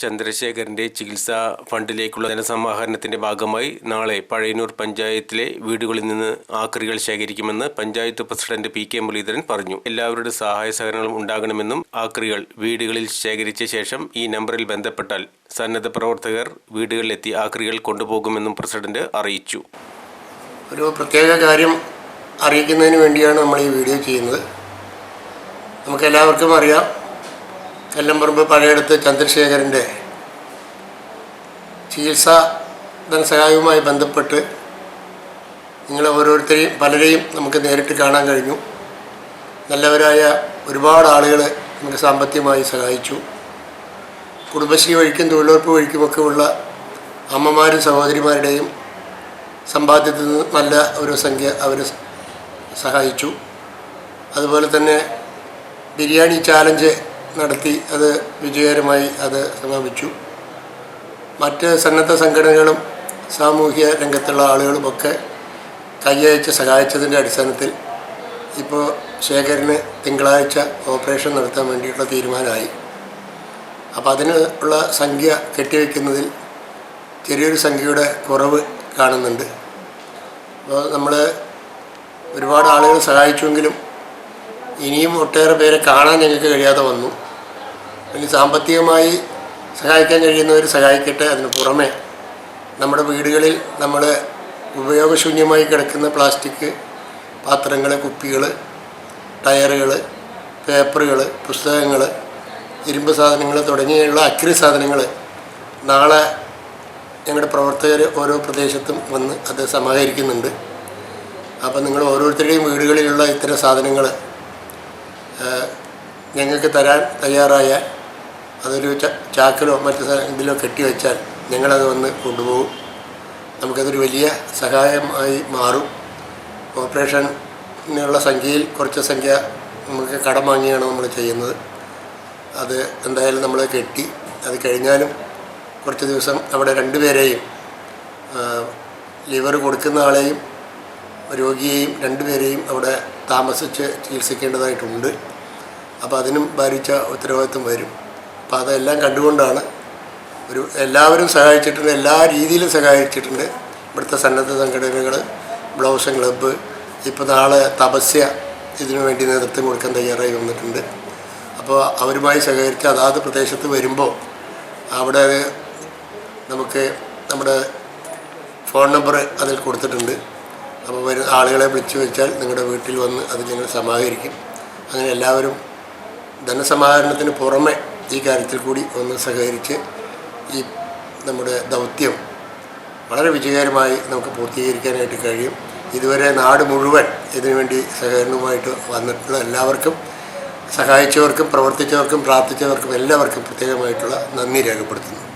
ചന്ദ്രശേഖരന്റെ ചികിത്സാ ഫണ്ടിലേക്കുള്ള ധനസമാഹരണത്തിന്റെ ഭാഗമായി നാളെ പഴയന്നൂർ പഞ്ചായത്തിലെ വീടുകളിൽ നിന്ന് ആക്രികൾ ശേഖരിക്കുമെന്ന് panchayat president P K Muraleedharan പറഞ്ഞു. എല്ലാവരുടെ സഹായ സഹകരണം ഉണ്ടാകണമെന്നും ആക്രികൾ വീടുകളിൽ ശേഖരിച്ച ശേഷം ഈ നമ്പറിൽ ബന്ധപ്പെട്ടാൽ സന്നദ്ധ പ്രവർത്തകർ വീടുകളിലെത്തി ആക്രികൾ കൊണ്ടുപോകുമെന്നും പ്രസിഡന്റ് അറിയിച്ചു. ഒരു പ്രത്യേക കാര്യം അറിയിക്കുന്നതിന് വേണ്ടിയാണ് നമ്മൾ ഈ വീഡിയോ ചെയ്യുന്നത്. നമുക്കെല്ലാവർക്കും അറിയാം. കല്ലമ്പറമ്പ് പഴയടത്ത് ചന്ദ്രശേഖരന്റെ ചികിത്സാ ധനസഹായവുമായി ബന്ധപ്പെട്ട് നിങ്ങളെ ഓരോരുത്തരെയും പലരെയും നമുക്ക് നേരിട്ട് കാണാൻ കഴിഞ്ഞു. നല്ലവരായ ഒരുപാട് ആളുകൾ നമുക്ക് സാമ്പത്തികമായി സഹായിച്ചു. കുടുംബശ്രീ വഴിക്കും തൊഴിലുറപ്പ് വഴിക്കുമൊക്കെ ഉള്ള അമ്മമാരും സഹോദരിമാരുടെയും സമ്പാദ്യത്തിൽ നിന്ന് നല്ല ഒരു സംഖ്യ അവർ സഹായിച്ചു. അതുപോലെ തന്നെ ബിരിയാണി ചാലഞ്ച് നടത്തി അത് വിജയകരമായി അത് സമാപിച്ചു. മറ്റ് സന്നദ്ധ സംഘടനകളും സാമൂഹ്യ രംഗത്തുള്ള ആളുകളുമൊക്കെ കൈയച്ച് സഹായിച്ചതിന്റെ അടിസ്ഥാനത്തിൽ ഇപ്പോൾ ശേഖരന് തിങ്കളാഴ്ച ഓപ്പറേഷൻ നടത്താൻ വേണ്ടിയിട്ടുള്ള തീരുമാനമായി. അപ്പോൾ അതിന് ഉള്ള സംഖ്യ കെട്ടിവെക്കുന്നതിൽ ചെറിയൊരു സംഖ്യയുടെ കുറവ് കാണുന്നുണ്ട്. അപ്പോൾ നമ്മൾ ഒരുപാട് ആളുകൾ സഹായിച്ചുവെങ്കിലും ഇനിയും ഒട്ടേറെ പേരെ കാണാൻ ഞങ്ങൾക്ക് കഴിയാതെ വന്നു. ഇനി സാമ്പത്തികമായി സഹായിക്കാൻ കഴിയുന്നവർ സഹായിക്കട്ടെ അതിന് പുറമെ നമ്മുടെ വീടുകളിൽ നമ്മൾ ഉപയോഗശൂന്യമായി കിടക്കുന്ന പ്ലാസ്റ്റിക് പാത്രങ്ങൾ കുപ്പികൾ ടയറുകൾ പേപ്പറുകൾ പുസ്തകങ്ങൾ ഇരുമ്പ് സാധനങ്ങൾ തുടങ്ങിയുള്ള അക്രി സാധനങ്ങൾ നാളെ ഞങ്ങളുടെ പ്രവർത്തകർ ഓരോ പ്രദേശത്തും വന്ന് അത് സമാഹരിക്കുന്നുണ്ട്. അപ്പം നിങ്ങൾ ഓരോരുത്തരുടെയും വീടുകളിലുള്ള ഇത്തരം സാധനങ്ങൾ ഞങ്ങൾക്ക് തരാൻ തയ്യാറായ അതൊരു ചാക്കിലോ മറ്റു ഇതിലോ ഇതിലോ കെട്ടിവെച്ചാൽ ഞങ്ങളത് വന്ന് കൊണ്ടുപോകും. നമുക്കതൊരു വലിയ സഹായമായി മാറും. ഓപ്പറേഷനുള്ള സംഖ്യയിൽ കുറച്ച് സംഖ്യ നമുക്ക് കടം വാങ്ങിയാണ് നമ്മൾ ചെയ്യുന്നത്. അത് എന്തായാലും നമ്മൾ കെട്ടി അത് കഴിഞ്ഞാലും കുറച്ച് ദിവസം അവിടെ രണ്ടുപേരെയും ലിവർ കൊടുക്കുന്ന ആളെയും രോഗിയെയും രണ്ടുപേരെയും അവിടെ താമസിച്ച് ചികിത്സിക്കേണ്ടതായിട്ടുണ്ട്. അപ്പോൾ അതിനും ഭാരിച്ച ഉത്തരവാദിത്വം വരും. അപ്പോൾ അതെല്ലാം കണ്ടുകൊണ്ടാണ് ഒരു എല്ലാവരും സഹായിച്ചിട്ടുണ്ട് എല്ലാ രീതിയിലും സഹായിച്ചിട്ടുണ്ട്. ഇവിടുത്തെ സന്നദ്ധ സംഘടനകൾ ബ്ലൗസ് ക്ലബ്ബ് ഇപ്പോൾ നാളെ തപസ്യ ഇതിനു വേണ്ടി നേതൃത്വം കൊടുക്കാൻ തയ്യാറായി വന്നിട്ടുണ്ട്. അപ്പോൾ അവരുമായി സഹകരിച്ച് അതാത് പ്രദേശത്ത് വരുമ്പോൾ അവിടെ നമുക്ക് നമ്മുടെ ഫോൺ നമ്പർ അതിൽ കൊടുത്തിട്ടുണ്ട്. അപ്പോൾ വരുന്ന ആളുകളെ വിളിച്ചു വെച്ചാൽ നിങ്ങളുടെ വീട്ടിൽ വന്ന് അത് ഞങ്ങൾ സമാഹരിക്കും. അങ്ങനെ എല്ലാവരും ധനസമാഹരണത്തിന് പുറമെ ഈ കാര്യത്തിൽ കൂടി ഒന്ന് സഹകരിച്ച് ഈ നമ്മുടെ ദൗത്യം വളരെ വിജയകരമായി നമുക്ക് പൂർത്തീകരിക്കാനായിട്ട് കഴിയും. ഇതുവരെ നാട് മുഴുവൻ ഇതിനുവേണ്ടി സഹകരണവുമായിട്ട് വന്നിട്ടുള്ള എല്ലാവർക്കും സഹായിച്ചവർക്കും പ്രവർത്തിച്ചവർക്കും പ്രാർത്ഥിച്ചവർക്കും എല്ലാവർക്കും പ്രത്യേകമായിട്ടുള്ള നന്ദി രേഖപ്പെടുത്തുന്നു.